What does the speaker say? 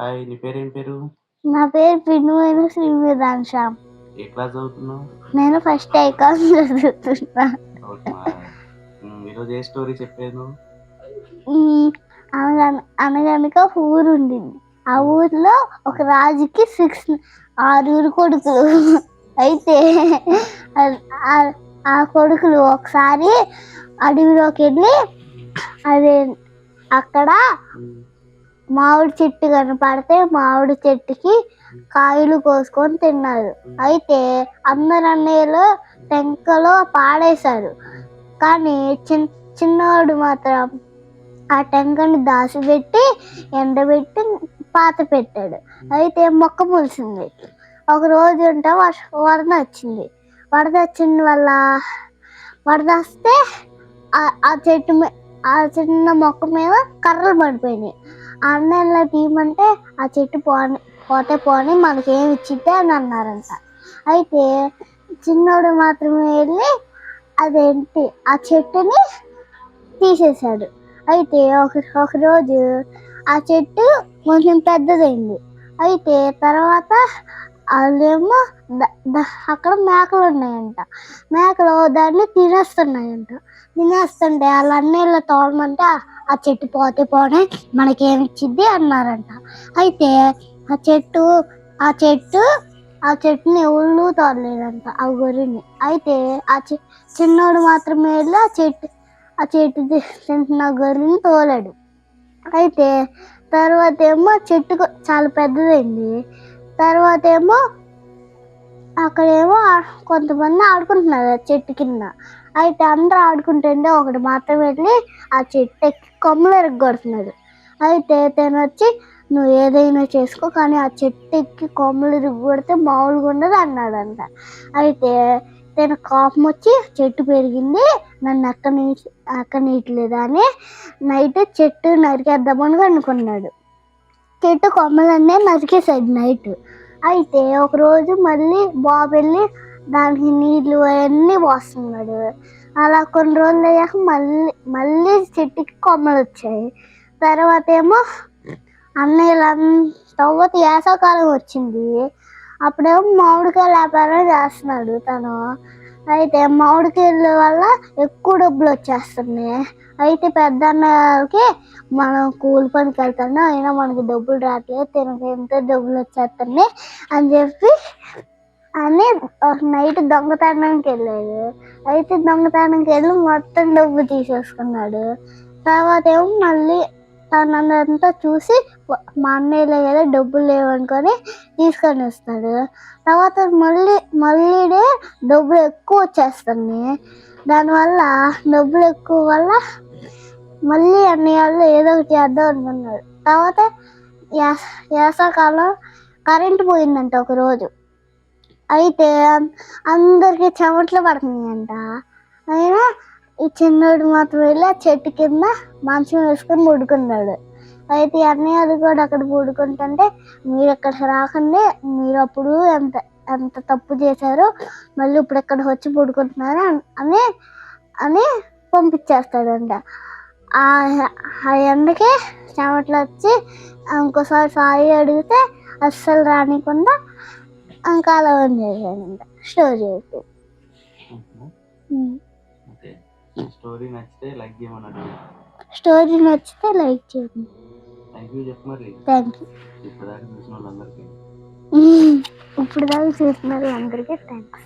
Hi నీ పేరేం పేరు? నా పేరు పిన్నుమైన శ్రీవిధాంశ ఏ క్లాస్ చదువుతున్నావు? నేను ఫస్ట్ ఐకాన్ చదువుతున్నా. అవునా? ఉమ్, ఈరోజు ఏ స్టోరీ చెప్పాను అనగనక ఊరు ఉండింది. ఆ ఊర్లో ఒక రాజుకి సిక్స్ ఆరుగురు కొడుకులు. అయితే ఆ కొడుకులు ఒకసారి అడవిలోకి వెళ్ళి అదే అక్కడ మామిడి చెట్టు కనపడితే మామిడి చెట్టుకి కాయలు కోసుకొని తిన్నారు. అయితే అందరు అన్నయ్యలు టెంకలో పాడేశారు. కానీ చిన్ చిన్నవాడు మాత్రం ఆ టెంకని దాచిపెట్టి ఎండబెట్టి పాత పెట్టాడు. అయితే మొక్క మొలిసింది. ఒక రోజు ఉంటే వర్ష వరద వచ్చింది. వరద వచ్చిన వల్ల వరద వస్తే ఆ- చెట్టు ఆ చిన్న మొక్క మీద కర్రలు పడిపోయినాయి. ఆన్లైన్లో తీయమంటే ఆ చెట్టు పోని పోతే పోని ఏమి ఇచ్చిద్దే అని అన్నారంట. అయితే చిన్నోడు మాత్రమే వెళ్ళి అదేంటి ఆ చెట్టుని తీసేశాడు. అయితే ఒక ఒకరోజు ఆ చెట్టు కొంచెం పెద్దదైంది. అయితే తర్వాత వాళ్ళేమో అక్కడ మేకలు ఉన్నాయంట. మేకలు దాన్ని తినేస్తున్నాయంట. తినేస్తుంటే వాళ్ళ అన్నయ్యల తోలమంటే ఆ- చెట్టు పోతే పోనే మనకేమిచ్చిద్ది అన్నారంట. అయితే ఆ చెట్టు ఆ చెట్టు ఆ చెట్టుని ఎవరు తోడలేదంట ఆ గొర్రెని. అయితే ఆ చె చిన్నోడు మాత్రమే వెళ్ళి ఆ చెట్టు ఆ చెట్టు తింటున్న గొర్రెని తోలాడు. అయితే తర్వాత ఏమో చెట్టు చాలా పెద్దదైంది. తర్వాత ఏమో అక్కడేమో కొంతమంది ఆడుకుంటున్నారు ఆ చెట్టు కింద. అయితే అందరూ ఆడుకుంటుంటే ఒకటి మాత్రం వెళ్ళి ఆ చెట్టు ఎక్కి కొమ్మలు ఎరగొడుతున్నాడు అయితే తను వచ్చి నువ్వు ఏదైనా చేసుకో కానీ ఆ చెట్టు ఎక్కి కొమ్మలు ఇరుగొడితే మామూలుగా ఉండదు అన్నాడంట. అయితే తన కోపం వచ్చి చెట్టు పెరిగింది నన్ను అక్క నీటి అక్క నీయట్లేదు అని నైట్ చెట్టు నరికేద్దామని అనుకున్నాడు. చెట్టు కొమ్మలన్నీ నరికేసాడు నైట్. అయితే ఒకరోజు మళ్ళీ బాబు వెళ్ళి దానికి నీళ్ళు అవన్నీ పోస్తున్నాడు. అలా కొన్ని రోజులు అయ్యాక మళ్ళీ మళ్ళీ చెట్టుకి కొమ్మలు వచ్చాయి. తర్వాత ఏమో అన్నయ్యలంతా వేసవకాలం వచ్చింది. అప్పుడేమో మామిడికాయ వ్యాపారం చేస్తున్నాడు తను. అయితే మామిడికాయల వల్ల ఎక్కువ డబ్బులు వచ్చేస్తున్నాయి. అయితే పెద్ద అన్నకి మనం కూలి పనికి వెళ్తాను అయినా మనకి డబ్బులు రావట్లేదు తినక ఎంత డబ్బులు వచ్చేస్తున్నాయి అని చెప్పి అని ఒక నైట్ దొంగతనానికి వెళ్ళాడు. అయితే దొంగతనానికి వెళ్ళి మొత్తం డబ్బు తీసేసుకున్నాడు. తర్వాత ఏమో మళ్ళీ తనంతా చూసి మా అన్నయ్యలో కదా డబ్బులు లేవనుకొని తీసుకొని వస్తాడు. తర్వాత మళ్ళీ మళ్ళీ డబ్బులు ఎక్కువ వచ్చేస్తుంది దానివల్ల డబ్బులు ఎక్కువ వల్ల మళ్ళీ అన్నయ్యలో ఏదో ఒకటి చేద్దాం అనుకున్నాడు. తర్వాత యాస వేసవకాలం కరెంటు పోయిందంట ఒకరోజు. అయితే అందరికీ చెమట్లు పడుతున్నాయంట. అయినా ఈ చిన్నోడు మాత్రం వెళ్ళి ఆ చెట్టు కింద మంచం వేసుకొని పడుకున్నాడు. అయితే ఈ అన్నయ్యలు కూడా అక్కడ పడుకుంటుంటే మీరు ఇక్కడ రాకండి మీరు అప్పుడు ఎంత ఎంత తప్పు చేశారో మళ్ళీ ఇప్పుడు ఇక్కడ వచ్చి పడుకుంటున్నారు అన్- అని పంపించేస్తాడంట. ఆ ఎండకి చెమటలు వచ్చి ఇంకోసారి సాయి అడిగితే అస్సలు రానికుండా ఇంకా అలా చేశాడంట స్టోరీ. ఓకే. స్టోరీ నచ్చితే లైక్ చేయమన్నాడు స్టోరీ నచ్చితే లైక్ చేయండి. థ్యాంక్ యూ చెప్పు మరి. థ్యాంక్ యూ ఇప్పటిదాకా చూసిన వాళ్ళందరికీ. ఇప్పుడు దాకా చూస్తున్నారు అందరికీ థ్యాంక్స్